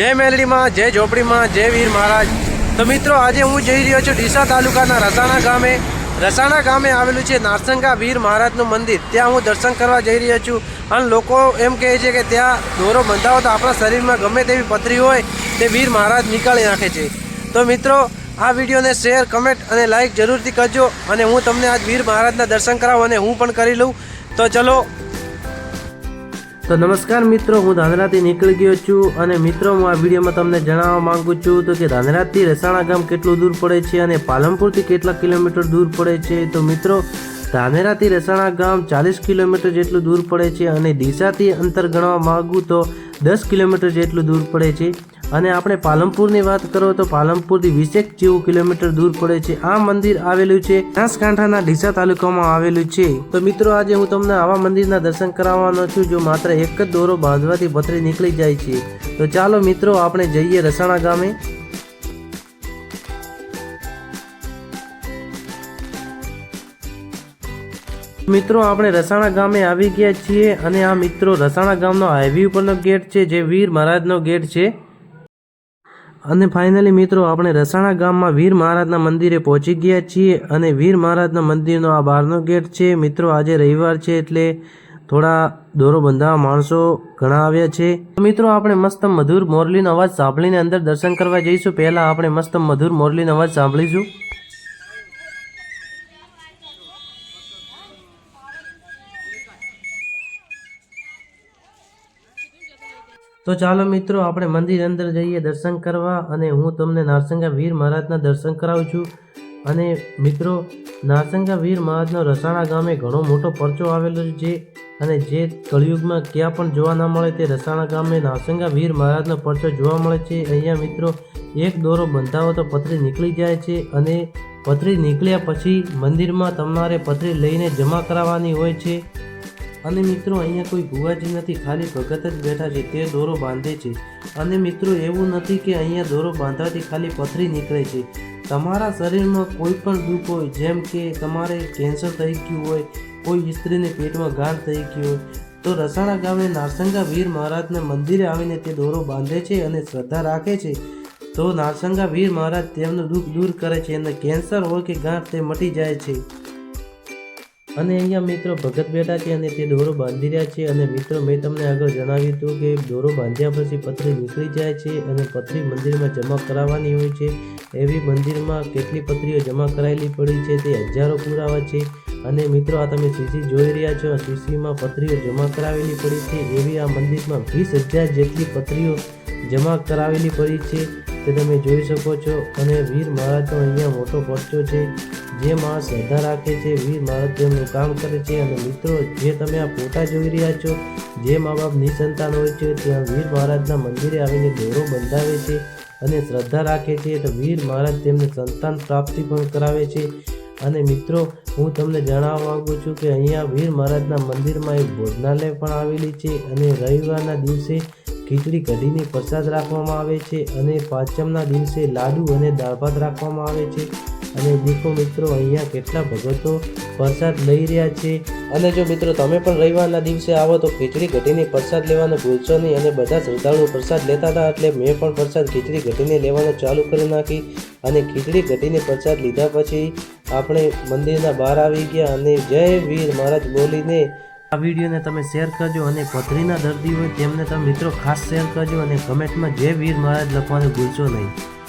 જય મેલડીમાં, જય ઝોપડીમાં, જય વીર મહારાજ. તો મિત્રો, આજે હું જઈ રહ્યો છું ડીસા તાલુકાના રસાણા ગામે. રસાણા ગામે આવેલું છે નારસંગા વીર મહારાજનું મંદિર. ત્યાં હું દર્શન કરવા જઈ રહ્યો છું. અને લોકો એમ કહે છે કે ત્યાં દોરો બંધાવો તો આપણા શરીરમાં ગમે તેવી પથરી હોય, તે વીર મહારાજ નીકાળી નાખે છે. તો મિત્રો, આ વિડીયોને શેર, કમેન્ટ અને લાઈક જરૂરથી કરજો. અને હું તમને આજ વીર મહારાજના દર્શન કરાવું અને હું પણ કરી લઉં. તો ચલો તો નમસ્કાર મિત્રો, હું ધાંધરાથી નીકળી ગયો છું અને મિત્રો, હું આ વિડીયોમાં તમને જણાવવા માંગુ છું તો કે ધાંધરાથી રસાણા ગામ કેટલું દૂર પડે છે અને પાલનપુરથી કેટલા કિલોમીટર દૂર પડે છે? તો મિત્રો ધાનેરાથી રસાણા ગામ ચાલીસ કિલોમીટર જેટલું દૂર પડે છે અને ડીસાથી અંતર ગણવા માગું તો દસ કિલોમીટર જેટલું દૂર પડે છે. અને આપણે પાલનપુરની વાત કરો તો પાલનપુરથી વીસેક જેવું કિલોમીટર દૂર પડે છે. આ મંદિર આવેલું છે. બનાસકાંઠાના ડીસા તાલુકામાં આવેલું છે. તો મિત્રો, આજે હું તમને આવા મંદિરના દર્શન કરાવવાનો છું જો માત્ર એક જ દોરો બાંધવાથી પથરી નીકળી જાય છે. તો ચાલો મિત્રો, આપણે જઈએ રસાણા ગામે. મિત્રો, આપણે રસાણા ગામે આવી ગયા છીએ અને આ મિત્રો રસાણા ગામનો હાઈવે ઉપરનો ગેટ છે, જે વીર મહારાજનો ગેટ છે. અને ફાઇનલી મિત્રો, આપણે રસાણા ગામમાં વીર મહારાજના મંદિરે પહોંચી ગયા છીએ અને વીર મહારાજના મંદિરનો આ બહારનો ગેટ છે. મિત્રો, આજે રવિવાર છે એટલે થોડા દોરો બંધાવા માણસો ઘણા આવ્યા છે. મિત્રો, આપણે મસ્ત મધુર મોરલીનો અવાજ સાંભળીને અંદર દર્શન કરવા જઈશું. પહેલાં આપણે મસ્ત મધુર મોરલીનો અવાજ સાંભળીશું. તો ચાલો મિત્રો, આપણે મંદિર અંદર જઈએ દર્શન કરવા અને હું તમને નારસંગા વીર મહારાજના દર્શન કરાવું છું. અને મિત્રો, નારસંગા વીર મહારાજનો રસાણા ગામે ઘણો મોટો પરચો આવેલો છે અને જે કળિયુગમાં ક્યાં પણ જોવા ના મળે તે રસાણા ગામે નારસંગા વીર મહારાજનો પરચો જોવા મળે છે. અહીંયા મિત્રો, એક દોરો બંધાવો તો પથરી નીકળી જાય છે અને પથરી નીકળ્યા પછી મંદિરમાં તમારે પથરી લઈને જમા કરાવવાની હોય છે. અને મિત્રો, અહીંયા કોઈ ભુવાજી નથી. ખાલી ભગત જ બેઠા છે. તે દોરો બાંધે છે. અને મિત્રો, એવું નથી કે અહીંયા દોરો બાંધવાથી ખાલી પથરી નીકળે છે. તમારા શરીરમાં કોઈ પણ દુઃખ હોય, જેમ કે તમારે કેન્સર થઈ ગયું હોય, કોઈ સ્ત્રીને પેટમાં ગાંઠ થઈ ગયું હોય, તો રસાણા ગામે નારસંગા વીર મહારાજના મંદિરે આવીને તે દોરો બાંધે છે અને શ્રદ્ધા રાખે છે. તો નારસંગા વીર મહારાજ તેમનું દુઃખ દૂર કરે છે અને કેન્સર હોય કે ગાંઠ તે મટી જાય છે. અને અહીંયા મિત્રો ભગત બેઠા છે અને તે દોરો બાંધી રહ્યા છે અને મિત્રો મેં તમને આગળ જણાવ્યું હતું કે દોરો બાંધ્યા પછી પથરી નીકળી જાય છે અને પથરી મંદિરમાં જમા કરાવવાની હોય છે. એવી મંદિરમાં કેટલી પથરીઓ જમા કરાયેલી પડી છે તે હજારો પુરાવા છે. અને મિત્રો આ તમે સીસી જોઈ રહ્યા છો. સીસીમાં પથરીઓ જમા કરાવેલી પડી છે. એવી આ મંદિરમાં વીસ હજાર જેટલી પથરીઓ જમા કરાવેલી પડી છે. તે તમે જોઈ શકો છો. અને વીર મહારાજનો અહીંયા મોટો પરચો છે. જે માણસ શ્રદ્ધા રાખે છે, વીર તેમનું કામ કરે છે અને મિત્રો, જે તમે આ ફોટા જોઈ રહ્યા છો, જે મા બાપ નિસંતાન હોય છે, ત્યાં વીર મહારાજના મંદિરે આવીને દોરો બંધાવે છે અને શ્રદ્ધા રાખે છે, તો વીર મહારાજ તેમને સંતાન પ્રાપ્તિ પણ કરાવે છે. અને મિત્રો, હું તમને જણાવવા માગું છું કે અહીંયા વીર મહારાજના મંદિરમાં એક ભોજનાલય પણ આવેલી છે અને રવિવારના દિવસે ખીચડી કઢીને પ્રસાદ રાખવામાં આવે છે અને પાંચમના દિવસે લાડુ અને દાળ ભાત રાખવામાં આવે છે. અને દેખો મિત્રો, અહીંયા કેટલા ભગતો પ્રસાદ લઈ રહ્યા છે? અને જો મિત્રો, તમે પણ રવિવારના દિવસે આવો તો ખીચડી ઘટીને પ્રસાદ લેવાનું ભૂલશો નહીં અને બધા શ્રદ્ધાળુઓ પ્રસાદ લેતા હતા એટલે મેં પણ પ્રસાદ ખીચડી ઘટીને લેવાનું ચાલુ કરી નાખી અને ખીચડી ઘટીને પ્રસાદ લીધા પછી આપણે મંદિરના બહાર આવી ગયા અને જય વીર મહારાજ બોલીને આ વિડીયોને તમે શેર કરજો અને પથરીના દર્દી હોય તેમને તમે મિત્રો ખાસ શેર કરજો અને કમેન્ટમાં જે વીર મહારાજ લખવાનું ભૂલશો નહીં.